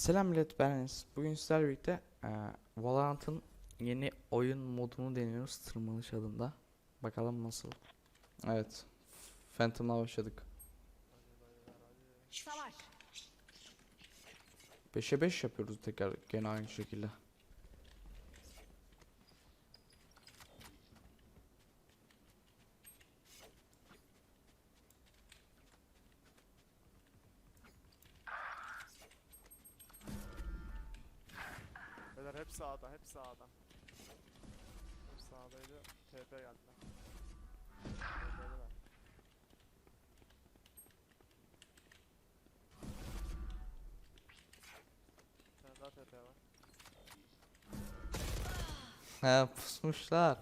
Selam millet ben Enes. Bugün sizlerle birlikte e, Valorant'ın yeni oyun modunu deniyoruz tırmanış adında. Bakalım nasıl. Evet. Phantom'la başladık. Savaş. 5'e 5 yapıyoruz tekrar gene aynı şekilde. Beyler hep sağda, hep sağda. Hep sağdaydı. TP geldi. Bir tane daha TP var. He pusmuşlar.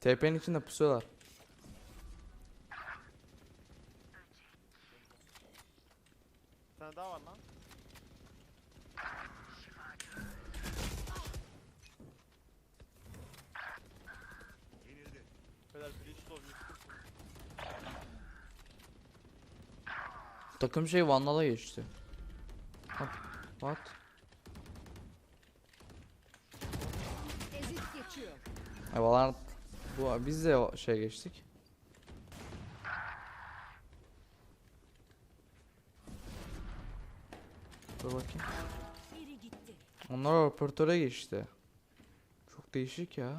TP'nin içinde pusuyorlar. Bir tane daha var lan. Takım şey Vandal'a geçti. What? What? E, bu biz de şey geçtik. Dur bakayım. Onlar operatöre geçti. Çok değişik ya.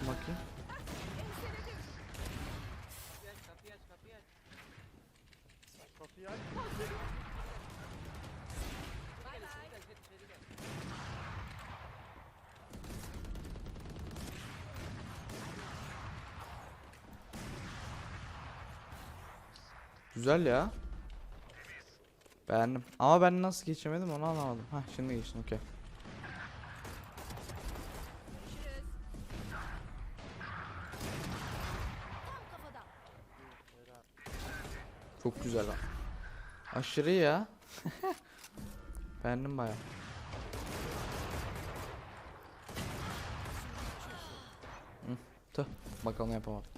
Bakayım. Kapıyı aç. Güzel ya. Beğendim. Ama ben nasıl geçemedim onu anlamadım. Hah şimdi geçtim okey. Çok güzel lan. Aşırı ya. Beğendim baya. Tüh. Bakalım yapamadım.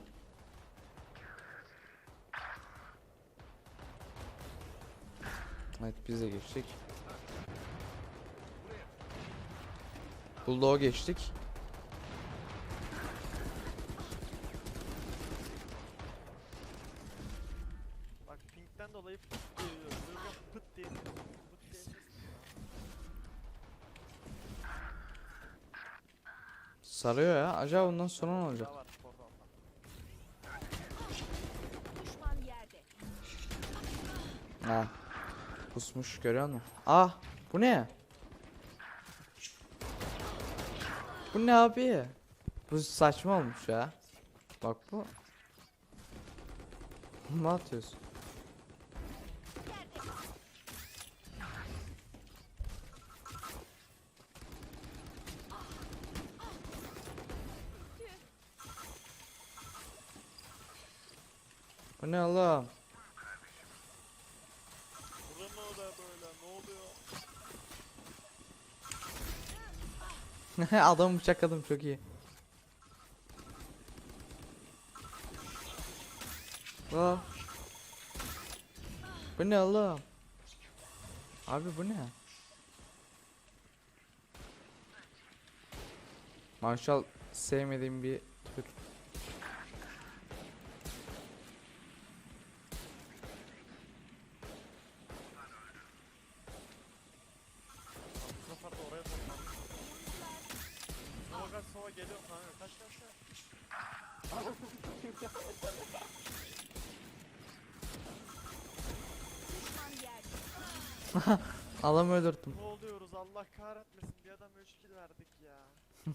Evet biz de geçtik. Bulldog'a geçtik. Sarıyor ya. Acaba bundan sonra ne olacak? Ha. Pusmuş görüyor musun? Ah bu ne? Bu ne abi? Bu saçma olmuş ya. Bak bu. Ne atıyorsun? Bu ne oğlum? Burada mı o da böyle? Ne oluyor? Adam bıçakladım çok iyi. Aa. Bu ne oğlum? Abi bu ne? Marshall sevmediğim bir Adamı öldürdüm. Ne oluyoruz Allah kahretmesin. Bir adam 3 kill verdik ya.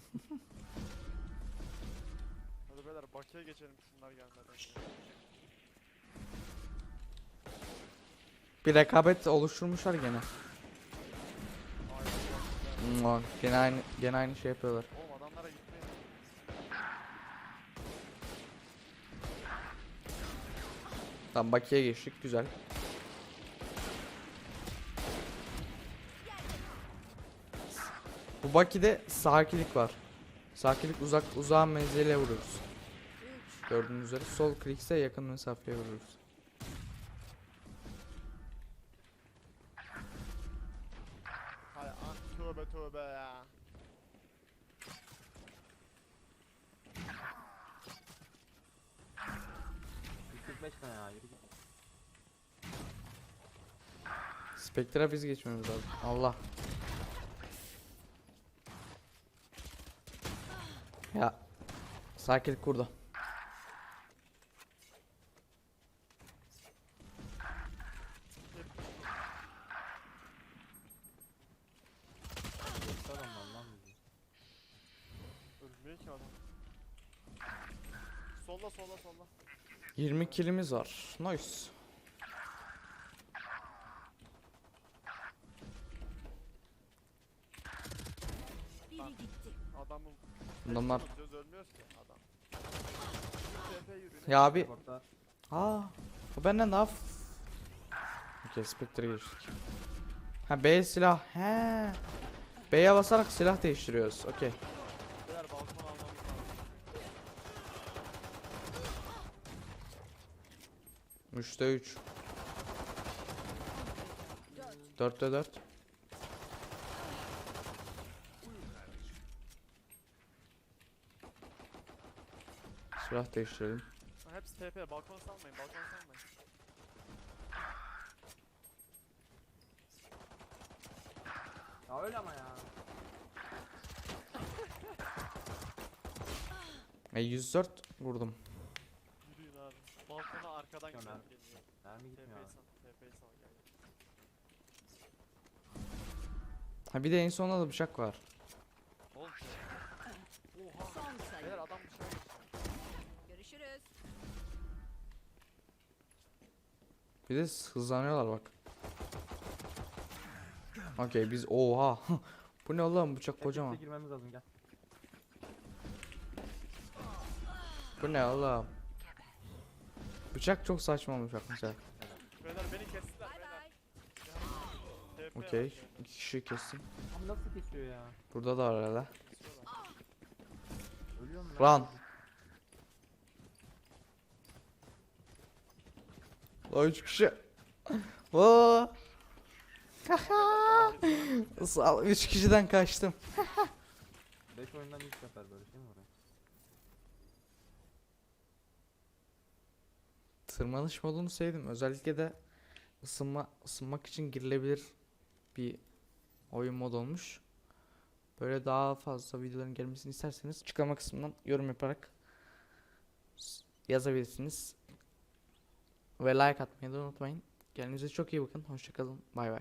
Hadi beyler bakiye geçelim şunlar gelmeden. Bir rekabet oluşturmuşlar gene. Aynen. Mua, Gene aynı gene aynı şey yapıyorlar. Tamam Baki'ye geçtik. Güzel. Bu Baki'de sakinlik var. Sakinlik uzak uzağa menzile vururuz. Gördüğünüz üzere sol klikse yakın mesafeye vururuz. Ah, tövbe tövbe ya. Ne ya yürü git. Spectre'a biz geçmemiz lazım. Allah. Ya. Sakin kurdu. Geçti adamlar lan bizi. Ölmüyor ki adam. Solla solla solla. 20 kilimiz var. Nice. Adamın yürüyor. Ya abi. Aa. O benden daha Okey Spectre'a geçtik. Ha B silah. He. B'ye basarak silah değiştiriyoruz. Okey. Beyler balkon almamız lazım. 3'te 3. 4'te 4. Silah değiştirelim. Hepsi TP. Balkon salmayın. Balkon salmayın. Ya öyle ama ya. E 104 vurdum. Arkadan geliyor. Mermi gitmiyor TP'yi gel. Ha bir de en sonunda da bıçak var. Oğlum. Oha. Son sayı. Beyler adam geçti. Görüşürüz. Bir de hızlanıyorlar bak. Okey biz oha. Bu ne oğlum bıçak kocaman. girmemiz lazım gel. Bu ne oğlum? Bıçak çok saçma olmuş mesela. Beyler beni kestiler beyler. Okey. İki kişi kestim. Abi nasıl kesiyor ya? Burada da var. Ölüyorum Run. La üç kişi. Oo. Sağ ol, üç kişiden kaçtım. 5 oyundan 3 sefer böyle şey mi var Tırmanış modunu sevdim. Özellikle de ısınma ısınmak için girilebilir bir oyun mod olmuş. Böyle daha fazla videoların gelmesini isterseniz açıklama kısmından yorum yaparak yazabilirsiniz. Ve like atmayı da unutmayın. Kendinize çok iyi bakın. Hoşçakalın. Bay bay.